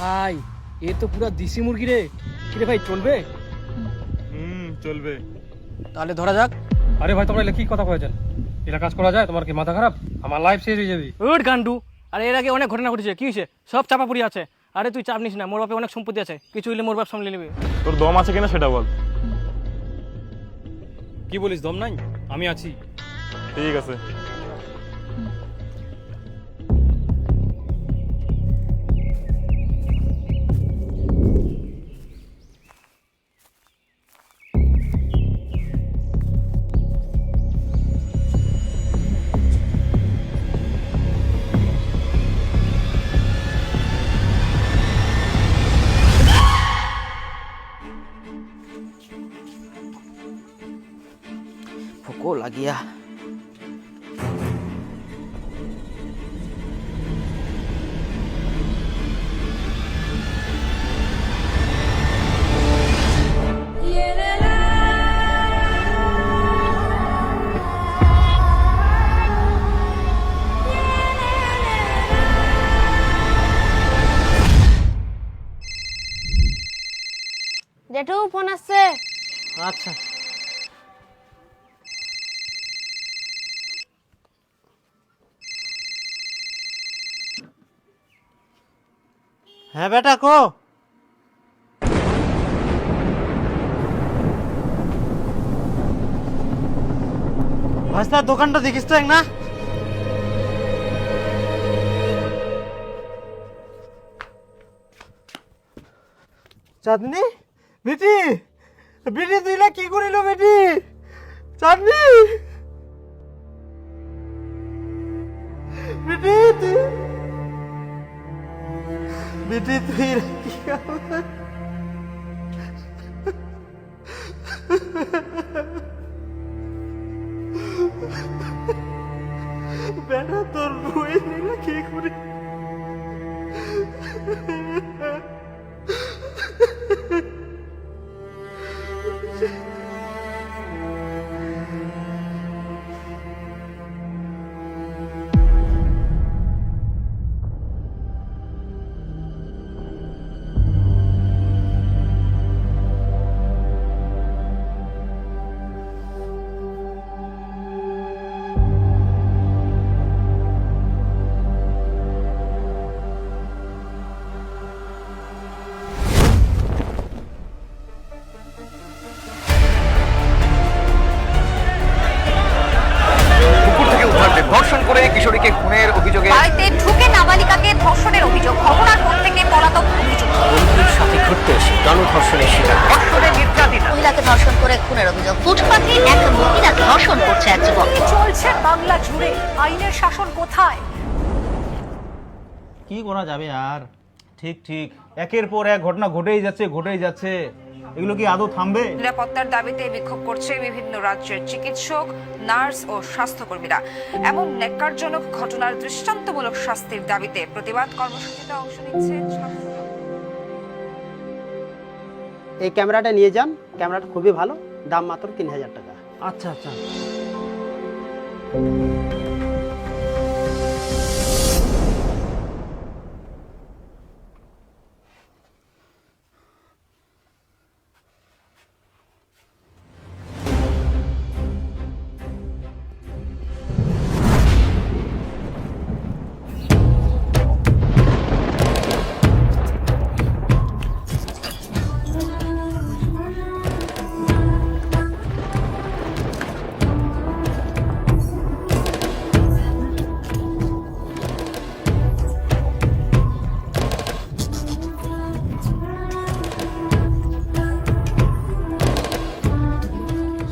ভাই এ তো পুরো দেশি মুরগি রে। কিরে ভাই চলবে? হুম চলবে। তাহলে ধরা যাক। আরে ভাই তোমরা এলে কি কথা কয়েছেন? এটা কাজ করা যায়? তোমার কি মাথা খারাপ? আমার লাইফ শেষ হয়ে যাবে। উঠ গান্ডু। আরে এর আগে অনেক ঘটনা ঘটেছে। কি হয়েছে? সব চাপা পড়ে আছে। আরে তুই চাপ নিস না। মোর বাপে অনেক সম্পত্তি আছে। কিছু হইলে মোর বাপ সামলে নেবে। তোর দম আছে কিনা সেটা বল। কি বলিস দম নাই? আমি আছি। ঠিক আছে। আচ্ছা হ্যাঁ বেটা কো ভাস্তা দোকানটা দেখিস তো এক না চাঁদনি বেটি বেটি, তুই না কি করিল বেটি? চাঁদনি বেটি, তুই বেটি, তুই বেটা, তোর বই নিলা কি করে? ধর্ষণ করছে এক যুবক। চলছে বাংলা জুড়ে। আইনের শাসন কোথায়? কি করা যাবে আর? ঠিক ঠিক। একের পর এক ঘটনা ঘটেই যাচ্ছে ঘটেই যাচ্ছে। এগুলো কি আদৌ থামবে? নিরাপত্তার দাবিতে বিক্ষোভ করছে বিভিন্ন রাজ্যের চিকিৎসক নার্স ও স্বাস্থ্যকর্মীরা। এমন ন্যাক্কারজনক ঘটনার দৃষ্টান্তমূলক শাস্তির দাবিতে প্রতিবাদ কর্মসূচিতে অংশ নিচ্ছে এই ক্যামেরাটা নিয়ে যান। ক্যামেরাটা খুবই ভালো। দাম মাত্র তিন হাজার টাকা। আচ্ছা আচ্ছা।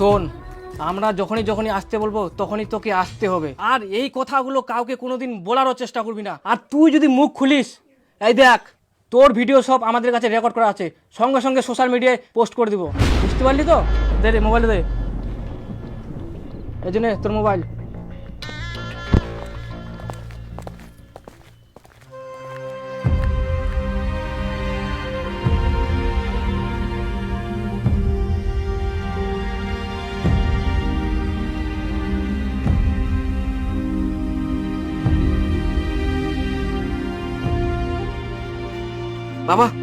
শোন, আমরা যখনই যখনই আসতে বলব, তখনই তোকে আসতে হবে। আর এই কথাগুলো কাউকে কোনোদিন বলারও চেষ্টা করবি না। আর তুই যদি মুখ খুলিস, এই দেখ, তোর ভিডিও সব আমাদের কাছে রেকর্ড করা আছে। সঙ্গে সঙ্গে সোশ্যাল মিডিয়ায় পোস্ট করে দিব। বুঝতে পারলি তো? দে রে মোবাইল দে। এই জন্য তোর মোবাইল বাবা বাবা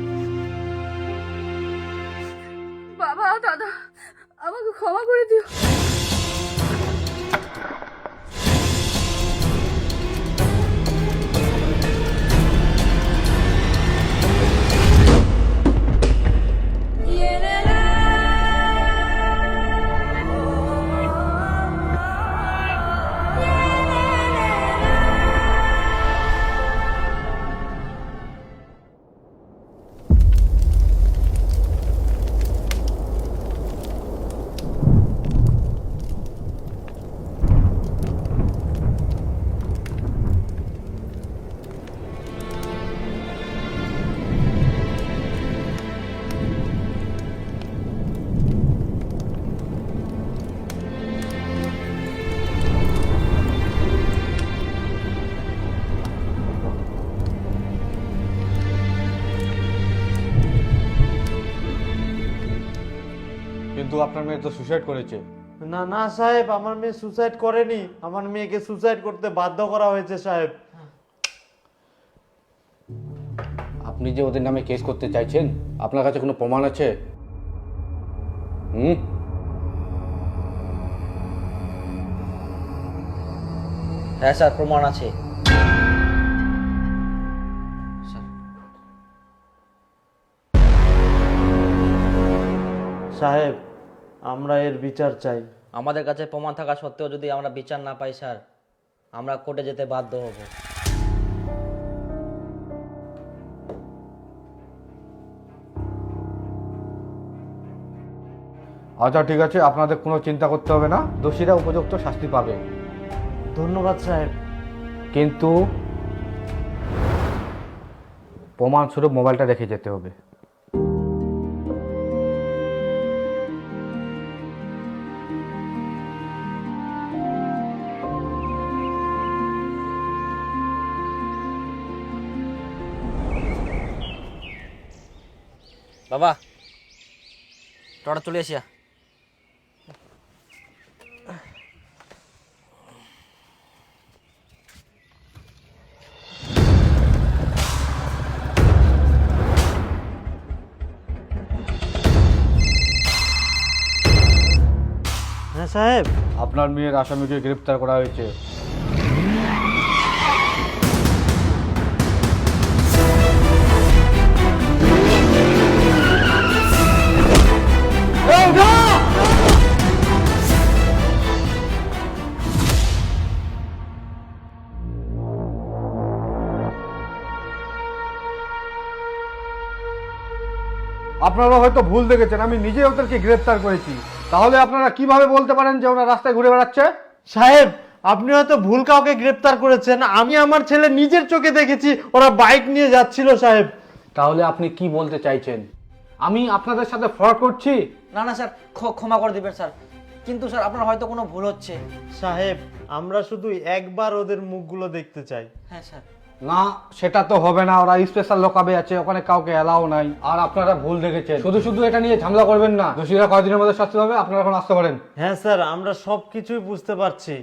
আপনার মেয়ে তো সুসাইড করেছে। না না সাহেব আমার মেয়ে সুসাইড করেনি। আমার মেয়েকে সুসাইড করতে বাধ্য করা হয়েছে সাহেব। আপনি যে ওদের নামে কেস করতে চাইছেন আপনার কাছে কোনো প্রমাণ আছে? হুম? হ্যাঁ স্যার প্রমাণ আছে। সাহেব আমরা এর বিচার চাই। আমাদের কাছে প্রমাণ থাকা সত্ত্বেও যদি আমরা বিচার না পাই স্যার আমরা কোর্টে যেতে বাধ্য হব। আচ্ছা ঠিক আছে আপনাদের কোনো চিন্তা করতে হবে না। দোষীরা উপযুক্ত শাস্তি পাবে। ধন্যবাদ সাহেব কিন্তু প্রমাণস্বরূপ মোবাইলটা রেখে যেতে হবে। বাবা টটা চলে আসিয়া। হ্যাঁ সাহেব। আপনার মেয়ের আসামিকে গ্রেপ্তার করা হয়েছে। আপনারা হয়তো ভুল দেখেছেন আমি নিজে ওদেরকে গ্রেপ্তার করেছি। তাহলে আপনারা কীভাবে বলতে পারেন যে ওরা রাস্তায় ঘুরে বেড়াচ্ছে? সাহেব আপনি হয়তো ভুল কাউকে গ্রেপ্তার করেছেন। আমি আমার ছেলে নিজের চোখে দেখেছি ওরা বাইক নিয়ে যাচ্ছিল সাহেব। তাহলে আপনি কি বলতে চাইছেন? আমি আপনাদের সাথে ফ্রড করছি? না না স্যার ক্ষমা করে দিবেন স্যার। কিন্তু স্যার আপনার হয়তো কোনো ভুল হচ্ছে। সাহেব আমরা শুধু একবার ওদের মুখগুলো দেখতে চাই। হ্যাঁ স্যার। না সেটা তো হবে না ওরা স্পেশাল লোকাবে আছে ওখানে কাউকে এলাও নাই। আর আপনারা ভুল দেখেছেন। শুধু শুধু এটা নিয়ে ঝামেলা করবেন না। দোষীরা কয়দিনের মধ্যে শাস্তি হবে আপনারা এখন আসতে পারেন। হ্যাঁ স্যার আমরা সব কিছুই বুঝতে পারছি।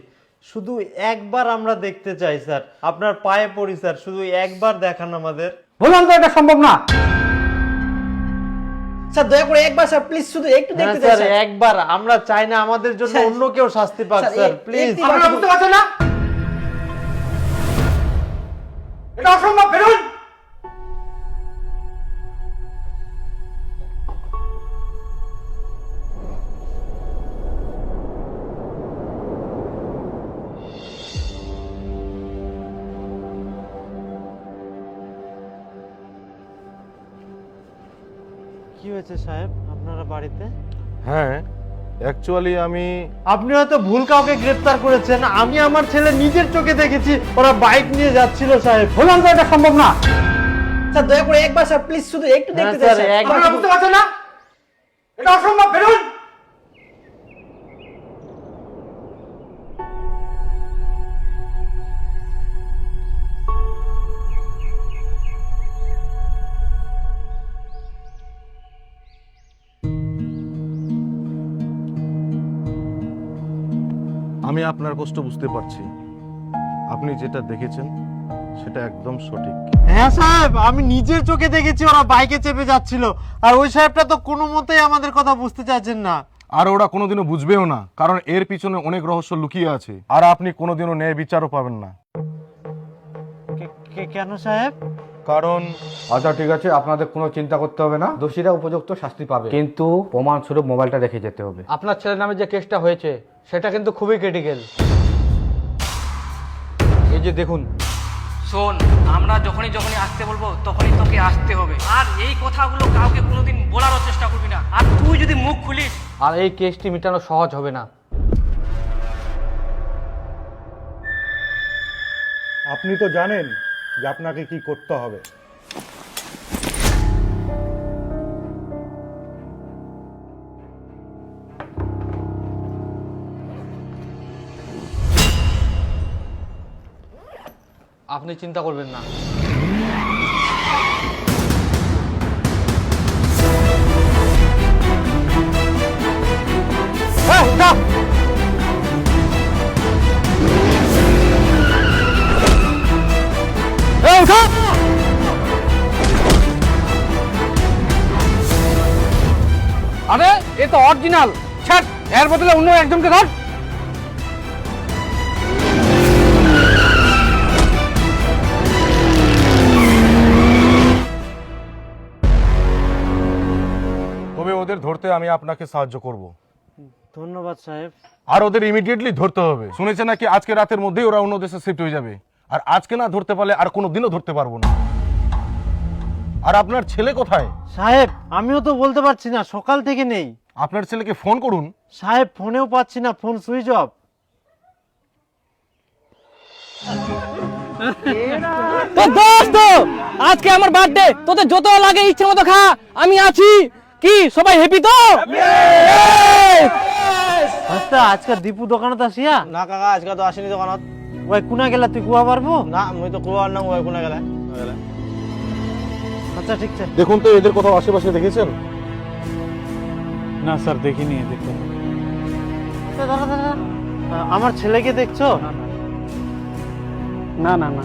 শুধু একবার আমরা দেখতে চাই স্যার। আপনার পায়ে পড়ি স্যার শুধু একবার দেখান আমাদের। বললাম তো এটা সম্ভব না। স্যার দয়া করে একবার স্যার প্লিজ শুধু একটু হ্যাঁ দেখতে চাই স্যার একবার। আমরা চাই না আমাদের জন্য অন্য কেউ শাস্তি পাক স্যার, স্যার প্লিজ আপনারা বুঝতে পারছেন না? এটা অসম্ভব বেরোন! কি হয়েছে সাহেব? আপনারা বাড়িতে? হ্যাঁ অ্যাকচুয়ালি আমি আপনি হয়তো ভুল কাউকে গ্রেফতার করেছেন। আমি আমার ছেলে নিজের চোখে দেখেছি। ওরা বাইক নিয়ে যাচ্ছিল সাহেব। বললাম তো এটা সম্ভব না। স্যার দয়া করে একবার স্যার প্লিজ শুধু একটু হ্যাঁ দেখতে স্যার একবার বুঝতে পারছেন না? এটা অসম্ভব বেরোন আমি আপনার কষ্ট বুঝতে পারছি। আপনি যেটা দেখেছেন সেটা একদম সঠিক। হ্যাঁ সাহেব আমি নিজের চোখে দেখেছি ওরা বাইকে চেপে যাচ্ছিল। আর ওই সাহেবটা তো কোনো মতেই আমাদের কথা বুঝতে চাইছেন না। আর ওরা কোনোদিনও বুঝবেও না কারণ এর পিছনে অনেক রহস্য লুকিয়ে আছে। আর আপনি কোনোদিনও ন্যায় বিচারও পাবেন না। কেন সাহেব? কারণ আচ্ছা ঠিক আছে আপনাদের কোনো চিন্তা করতে হবে না। দোষীরা উপযুক্ত শাস্তি পাবে। কিন্তু প্রমাণস্বরূপ মোবাইলটা রেখে যেতে হবে। আপনার ছেলের নামে যে কেসটা হয়েছে সেটা কিন্তু খুবই ক্রিটিক্যাল এই যে দেখুন। শোন আমরা যখনই যখনই আসতে বলব তখনই তোকে আসতে হবে। আর এই কথাগুলো কাউকে কোনোদিন বলারও চেষ্টা করবি না। আর তুই যদি মুখ খুলিস আর এই কেসটি মেটানো সহজ হবে না। আপনি তো জানেন যে আপনাকে কি করতে হবে। আপনি চিন্তা করবেন না। আরে এ তো অরিজিনাল ছাড় এর বদলে অন্য একজনকে ধর। তবে ওদের ধরতে আমি আপনাকে সাহায্য করব। ধন্যবাদ সাহেব। আর ওদের ইমিডিয়েটলি ধরতে হবে। শুনেছে নাকি আজকে রাতের মধ্যেই ওরা অন্য দেশে শিফট হয়ে যাবে? আর আজকে না ধরতে পারলে আর কোনো দিনও ধরতে পারব না। আর আপনার ছেলে কোথায়? সাহেব আমিও তো বলতে পারছি না সকাল থেকে নেই। আপনার ছেলেকে ফোন করুন। সাহেব ফোনেও পাচ্ছি না ফোন সুইচ অফ। তো! দোস্ত আজকে আমার বার্থডে তোদের যত লাগে ইচ্ছে মতো খা আমি আছি। কি সবাই হ্যাপি তো? আচ্ছা আজকে দীপু দোকানত আসিয়া? না কাকা আজকে তো আসেনি দোকানত। ওই কুনা গেলা তুই কুয়া পারব? না মুই তো কুয়ার না ওই কোনা গেলে। আচ্ছা ঠিক আছে। দেখুন তো এদের কোথাও আশেপাশে দেখেছেন? না স্যার দেখিনি দাঁড়া দাঁড়া আমার ছেলেকে দেখছ? না না। না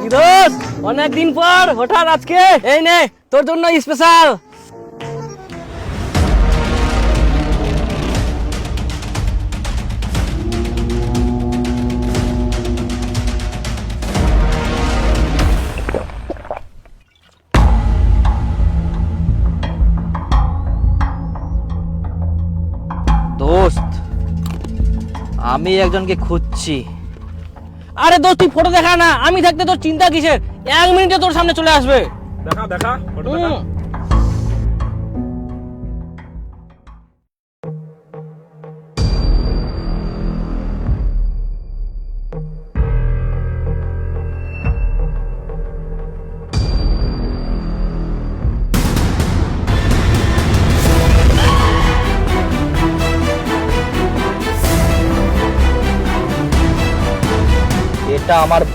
কি দোস্ত অনেকদিন পর হঠাৎ আজকে এই নে তোর জন্য স্পেশাল আমি একজনকে খুঁজছি। আরে দোস্ত তুই ফটো দেখা না। আমি থাকতে তোর চিন্তা কিসের? এক মিনিটে তোর সামনে চলে আসবে। দেখা দেখা ফটো দেখা।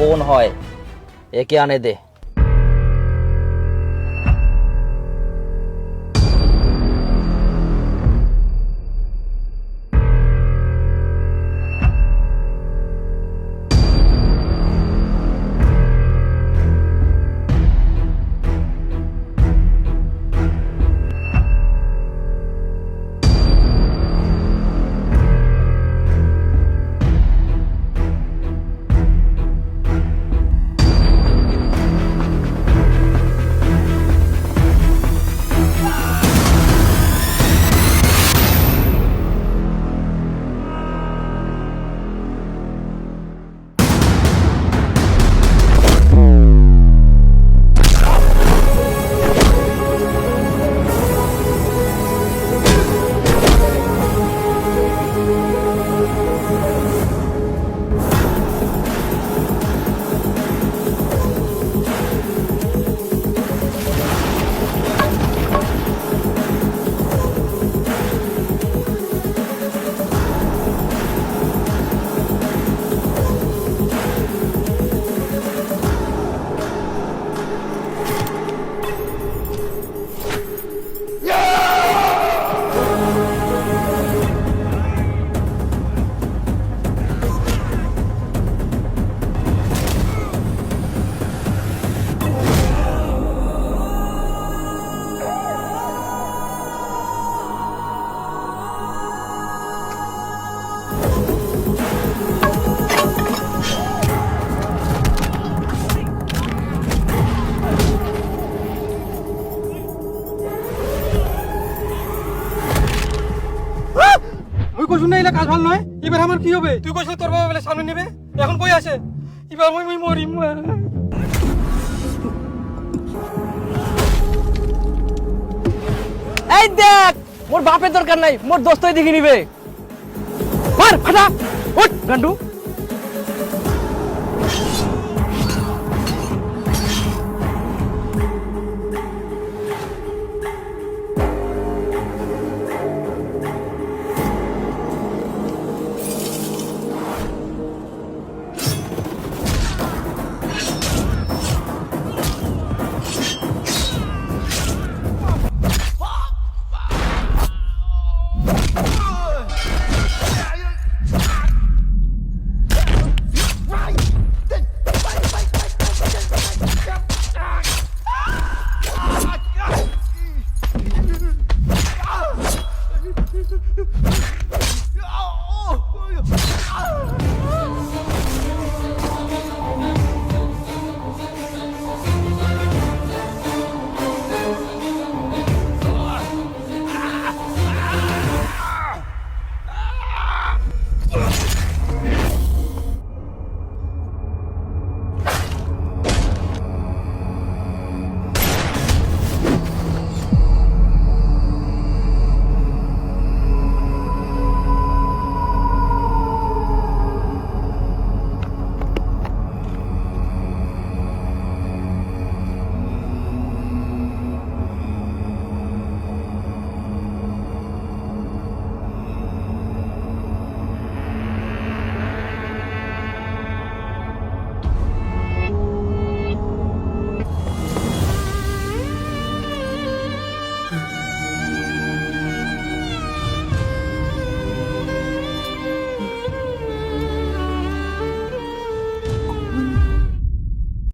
বোন হয় একে আনে দে। বলছুন না কাজ ভালো নয়? এবার আমার কি হবে? তুই কইছিস তোর বাবা বলে সামনে নেবে? এখন কই আছে? এবার মই মই মরি এই দেখ, মোর বাপের দরকার নাই, মোর দোস্তই দেখে নিবে। মার, ফাটা! উঠ, গান্ডু।